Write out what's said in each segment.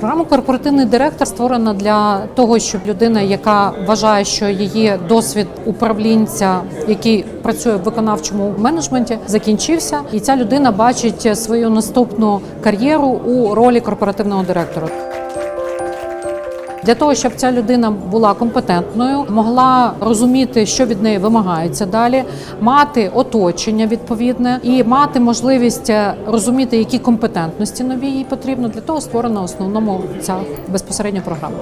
Програма корпоративний директор створена для того, щоб людина, яка вважає, що її досвід управлінця, який працює в виконавчому менеджменті, закінчився, і ця людина бачить свою наступну кар'єру у ролі корпоративного директора. Для того щоб ця людина була компетентною, могла розуміти, що від неї вимагається далі, мати оточення відповідне і мати можливість е, розуміти, які компетентності нові їй потрібно. Для того створена основному ця безпосередня програма.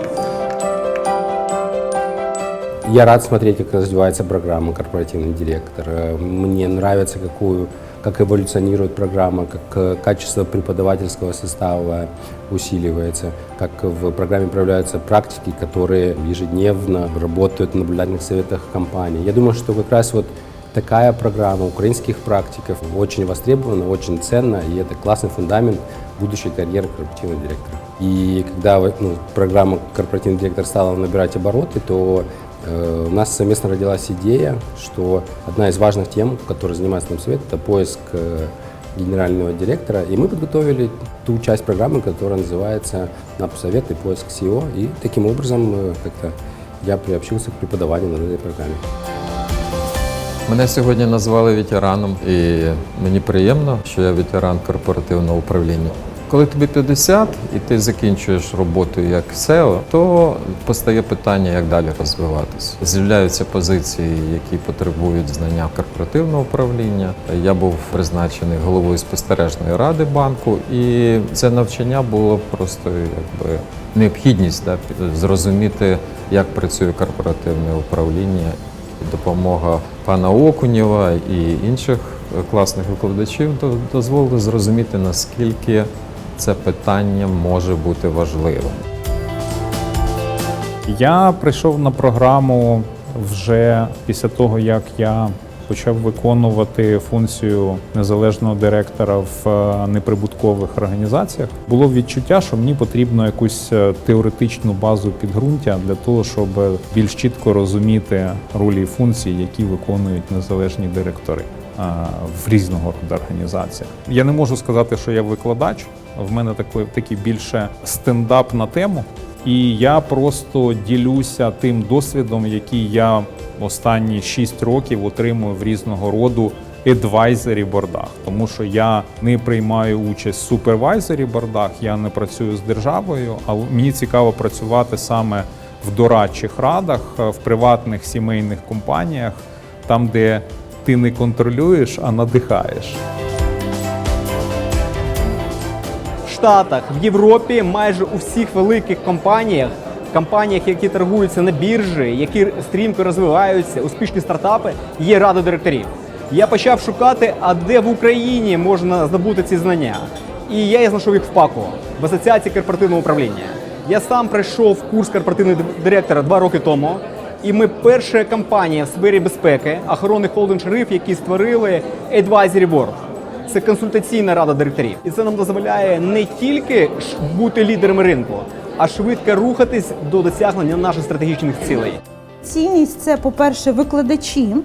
Я рад смотреть, как развивается программа «Корпоративный директор». Мне нравится, какую, как эволюционирует программа, как э, качество преподавательского состава усиливается, как в программе проявляются практики, которые ежедневно работают в наблюдательных советах компании. Я думаю, что как раз вот такая программа украинских практиков очень востребована, очень ценна, и это классный фундамент будущей карьеры корпоративного директора. И когда вот, ну, программа «Корпоративный директор» стала набирать обороты, то Э, У нас совместно родилась идея, что одна из важных тем, которой занимается нам совет, это поиск э, генерального директора. И мы подготовили ту часть программы, которая называется «НАП Совет и поиск SEO». И таким образом э, как-то я приобщился к преподаванию на этой программе. Мене сьогодні назвали ветераном, і мені приємно, що я ветеран корпоративного управління. Коли тобі 50 і ти закінчуєш роботу як SEO, то постає питання, як далі розвиватися. З'являються позиції, які потребують знання корпоративного управління. Я був призначений головою спостережної ради банку, і це навчання було просто якби необхідність да, зрозуміти, як працює корпоративне управління допомога пана Окунєва і інших класних викладачів до- дозволили зрозуміти, наскільки це питання може бути важливим. Я прийшов на програму вже після того, як я почав виконувати функцію незалежного директора в е, неприбуткових організаціях. Було відчуття, що мені потрібно якусь е, теоретичну базу підґрунтя для того, щоб більш чітко розуміти ролі і функції, які виконують незалежні директори е, в різного роду організаціях. Я не можу сказати, що я викладач. В мене такий, такий більше стендап на тему. І я просто ділюся тим досвідом, який я останні 6 років отримую в різного роду едвайзері бордах, тому що я не приймаю участь в супервайзері бордах, я не працюю з державою, але мені цікаво працювати саме в дорадчих радах, е, в приватних сімейних компаніях, там, де ти не контролюєш, а надихаєш. Штатах, в Європі, майже у всіх великих компаніях, компаніях, які торгуються на біржі, які стрімко розвиваються, успішні стартапи, є рада директорів. Я почав шукати, а де в Україні можна здобути ці знання. І я знайшов їх в ПАКу, в Асоціації корпоративного управління. Я сам пройшов курс корпоративного директора два роки тому. І ми перша компанія в сфері безпеки, охорони холдинг шериф, які створили Advisory Board. Це консультаційна рада директорів, і це нам дозволяє не тільки бути лідерами ринку, а швидко рухатись до досягнення наших стратегічних цілей. Цінність це, по-перше, викладачі,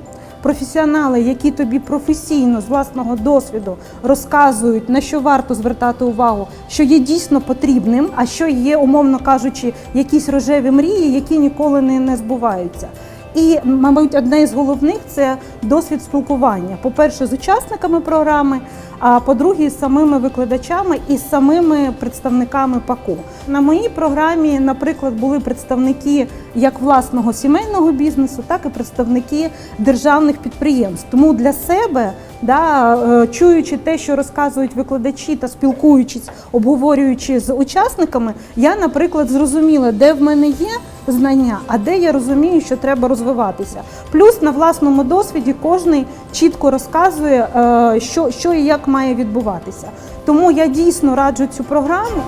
професіонали, які тобі професійно з власного досвіду розказують, на що варто звертати увагу, що є дійсно потрібним, а що є, умовно кажучи, якісь рожеві мрії, які ніколи не, не збуваються. І, мабуть, одне із головних це досвід спілкування. По-перше, з учасниками програми, а по-друге, з самими викладачами і з самими представниками ПАКу. На моїй програмі, наприклад, були представники як власного сімейного бізнесу, так і представники державних підприємств. Тому для себе, да, е, чуючи те, що розказують викладачі та спілкуючись, обговорюючи з учасниками, я, наприклад, зрозуміла, де в мене є знання, а де я розумію, що треба розвиватися. Плюс на власному досвіді кожний чітко розказує, е, що, що і як має відбуватися. Тому я дійсно раджу цю програму.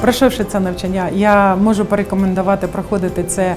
Пройшовши це навчання, я можу порекомендувати проходити це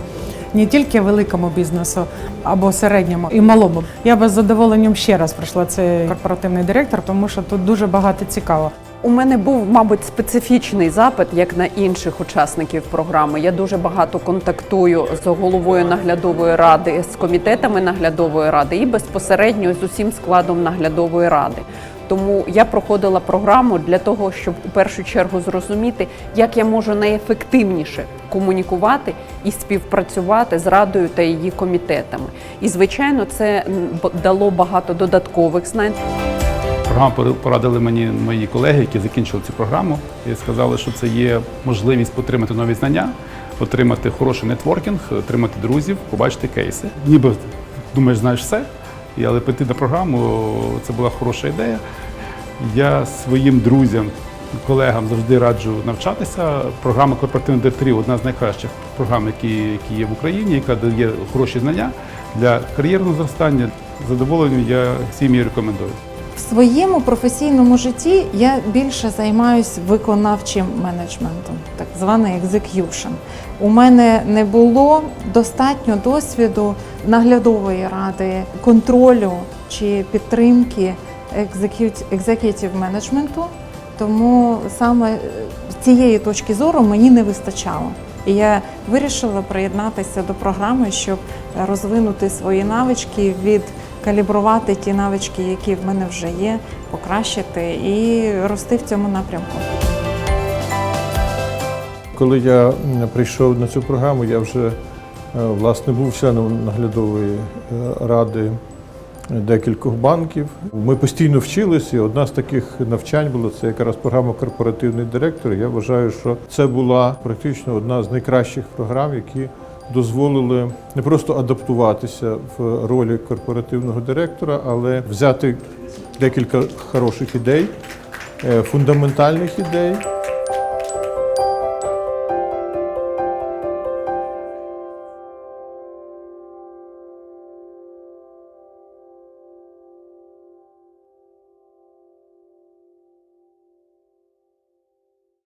не тільки великому бізнесу або середньому і малому. Я би з задоволенням ще раз пройшла цей корпоративний директор, тому що тут дуже багато цікаво. У мене був, мабуть, специфічний запит, як на інших учасників програми. Я дуже багато контактую з головою наглядової ради, з комітетами наглядової ради і безпосередньо з усім складом наглядової ради. Тому я проходила програму для того, щоб у першу чергу зрозуміти, як я можу найефективніше комунікувати і співпрацювати з радою та її комітетами. І звичайно, це дало багато додаткових знань. Програму порадили мені мої колеги, які закінчили цю програму, і сказали, що це є можливість отримати нові знання, отримати хороший нетворкінг, отримати друзів, побачити кейси. Ніби думаєш, знаєш все, але прийти на програму це була хороша ідея. Я своїм друзям, колегам завжди раджу навчатися. Програма корпоративних директорів одна з найкращих програм, які, які є в Україні, яка дає хороші знання для кар'єрного зростання. Задоволенням я всім її рекомендую. В своєму професійному житті я більше займаюся виконавчим менеджментом, так званий execution. У мене не було достатньо досвіду наглядової ради, контролю чи підтримки execute- менеджменту, тому саме е, цієї точки зору мені не вистачало. І я вирішила приєднатися до програми, щоб розвинути свої навички, відкалібрувати ті навички, які в мене вже є, покращити і рости в цьому напрямку. Коли я прийшов на цю програму, я вже е, власне був членом наглядової е, ради декількох банків. Ми постійно вчилися. Одна з таких навчань була це якраз програма корпоративний директор. Я вважаю, що це була практично одна з найкращих програм, які дозволили не просто адаптуватися в ролі корпоративного директора, але взяти декілька хороших ідей, е, фундаментальних ідей.